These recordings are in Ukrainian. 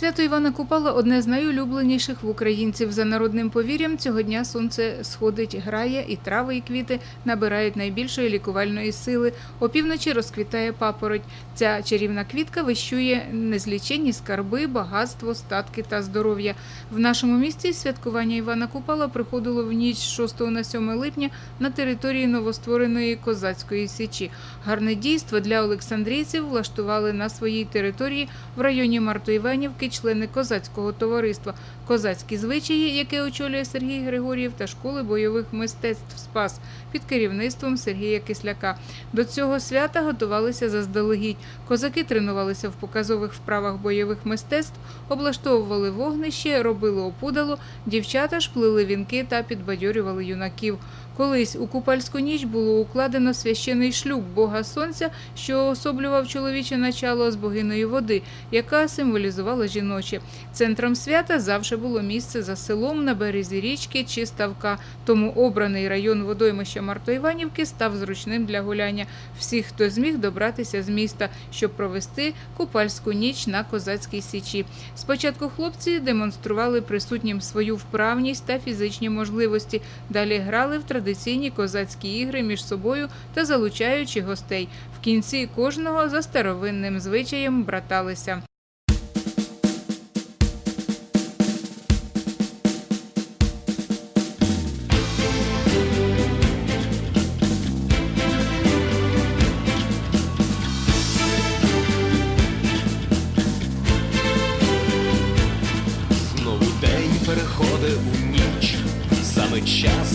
Свято Івана Купала одне з найулюбленіших в українців. За народним повір'ям, цього дня сонце сходить, грає, і трави, і квіти набирають найбільшої лікувальної сили. Опівночі розквітає папороть. Ця чарівна квітка вищує незліченні скарби, багатство, статки та здоров'я. В нашому місті святкування Івана Купала приходило в ніч з 6 на 7 липня на території новоствореної козацької січі. Гарне дійство для олександрійців влаштували на своїй території в районі Мартоїванівки члени козацького товариства, козацькі звичаї, яке очолює Сергій Григор'єв, та школи бойових мистецтв Спас під керівництвом Сергія Кисляка. До цього свята готувалися заздалегідь. Козаки тренувалися в показових вправах бойових мистецтв, облаштовували вогнище, робили опудало, дівчата ж плели вінки та підбадьорювали юнаків. Колись у купальську ніч було укладено священий шлюб Бога Сонця, що особлював чоловіче начало з богиною води, яка символізувала жіноче. Центром свята завжди було місце за селом на березі річки чи ставка. Тому обраний район водоймища Мартоїванівки став зручним для гуляння всіх, хто зміг добратися з міста, щоб провести купальську ніч на козацькій січі. Спочатку хлопці демонстрували присутнім свою вправність та фізичні можливості. Далі грали в традиційні козацькі ігри між собою та залучаючи гостей. В кінці кожного за старовинним звичаєм браталися.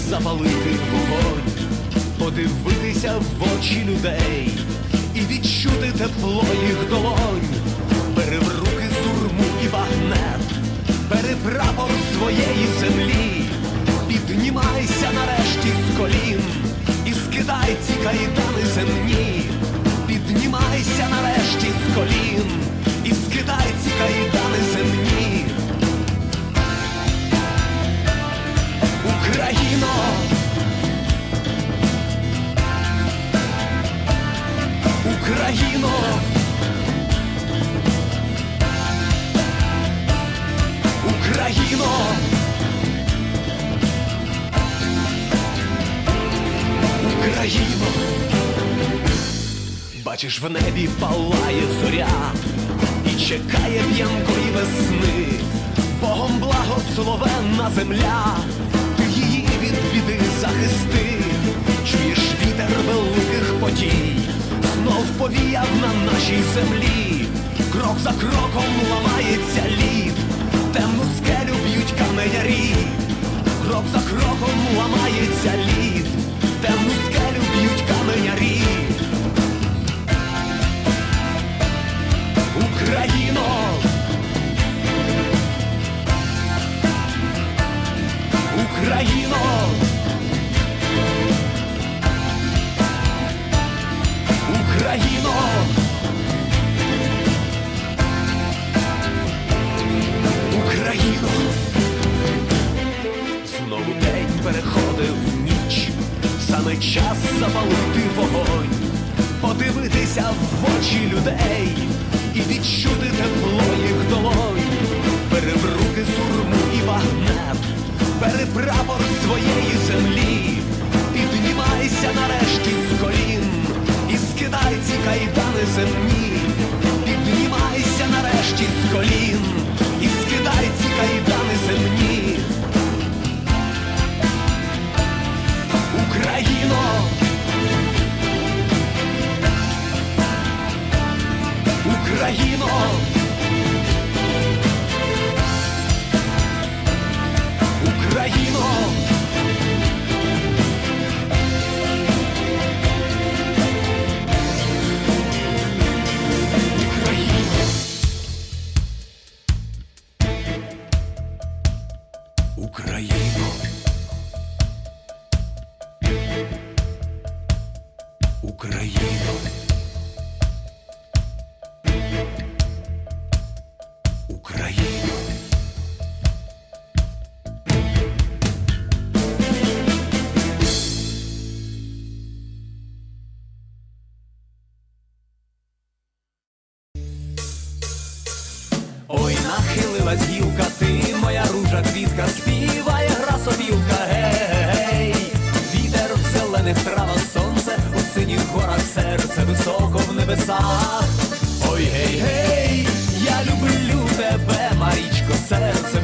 Запалити вогонь, подивитися в очі людей і відчути тепло їх долонь. Бери в руки сурму і багнет, бери прапор своєї землі, піднімайся нарешті з колін і скидай ці кайдани земні, піднімайся нарешті з колін і скидай ці кайдани земні. Україно, Україно, Україно, бачиш в небі палає зоря і чекає п'янкої весни, Богом благословенна земля, ти її від біди захисти, чуєш вітер великих подій, знов повіяв на нашій землі, крок за кроком ламається лід, темну скелю б'ють каменярі, крок за кроком ламається лід, темну скелю б'ють каменярі. Україно.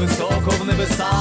Високо в небесах.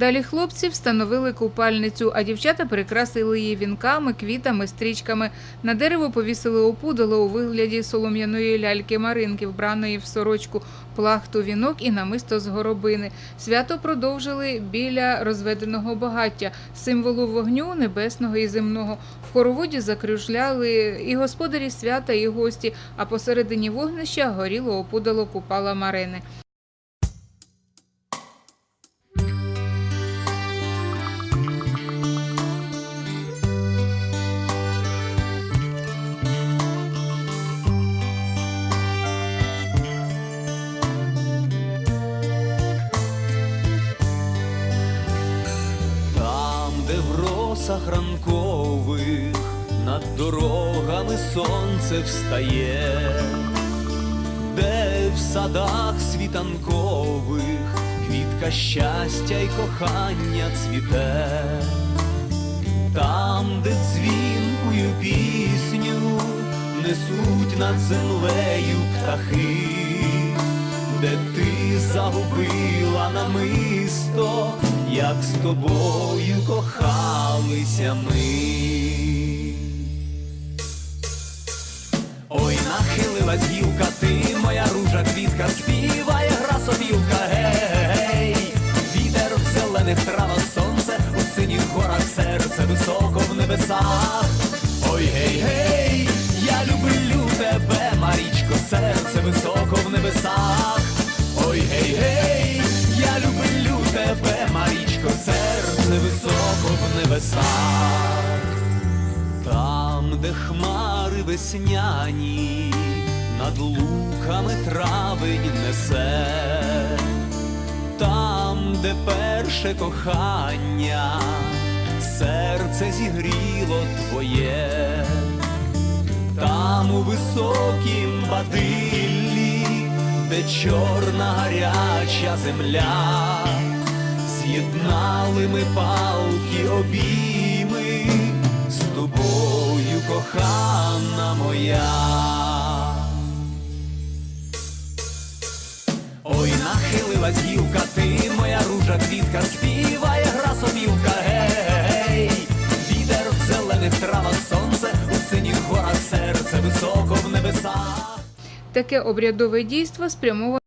Далі хлопці встановили купальницю, а дівчата прикрасили її вінками, квітами, стрічками. На дерево повісили опудало у вигляді солом'яної ляльки Маринки, вбраної в сорочку, плахту, вінок і намисто з горобини. Свято продовжили біля розведеного багаття, символу вогню небесного і земного. В хороводі закружляли і господарі свята, і гості, а посередині вогнища горіло опудало купала Марини. Росах ранкових над дорогами сонце встає, де в садах світанкових квітка щастя й кохання цвіте, там, де дзвінкую пісню несуть над землею птахи де ти загубила намисто, як з тобою кохалися ми. Ой, нахилилась весняні, над луками травень несе, там, де перше кохання, серце зігріло твоє, там у високім бадиллі, де чорна гаряча земля, з'єднали ми палки з тобою, кохана моя. Ой, нахилилась гілка, ти моя ружа квітка, співає гра сопілка, гей, вітер в зелених травах сонце, у синіх горах серце високо в небесах. Таке обрядове дійство спрямоване